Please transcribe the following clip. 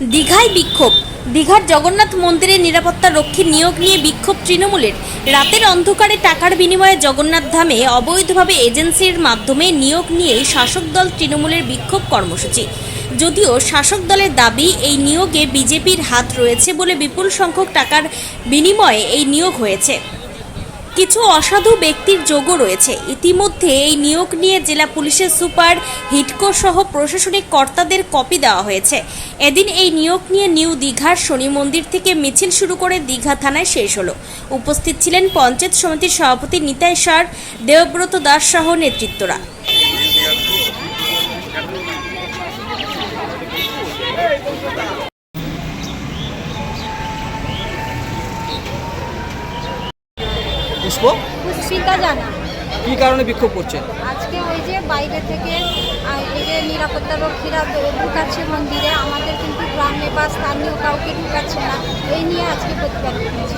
দীঘায় বিক্ষোভ। দীঘার জগন্নাথ মন্দিরের নিরাপত্তা রক্ষী নিয়োগ নিয়ে বিক্ষোভ তৃণমূলের। রাতের অন্ধকারে টাকার বিনিময়ে জগন্নাথ ধামে অবৈধভাবে এজেন্সির মাধ্যমে নিয়োগ নিয়ে শাসক দল তৃণমূলের বিক্ষোভ কর্মসূচি। যদিও শাসক দলের দাবি, এই নিয়োগে বিজেপির হাত রয়েছে বলে বিপুল সংখ্যক টাকার বিনিময়ে এই নিয়োগ হয়েছে। কিছু অসাধু ব্যক্তির যোগও রয়েছে। ইতিমধ্যে এই নিয়োগ নিয়ে জেলা পুলিশের সুপার হিটকো সহ প্রশাসনিক কর্তাদের কপি দেওয়া হয়েছে। এদিন এই নিয়োগ নিয়ে নিউ দীঘার শনি মন্দির থেকে মিছিল শুরু করে দীঘা থানায় শেষ হলো। উপস্থিত ছিলেন পঞ্চায়েত সমিতির সভাপতি নিতাই সার, দেবব্রত দাস সহ নেতৃত্বরা। পুষ্প পুষ্পিতা জানা। কি কারণে বিক্ষোভ করছেন? আজকে ওই যে বাইরে থেকে এই যে নিরাপত্তা রক্ষীরা ঢুকাচ্ছে মন্দিরে আমাদের কিন্তু গ্রামে বা স্থানীয় কাউকে ঢুকাচ্ছে না। এই নিয়ে আজকে প্রতিবাদ করছি।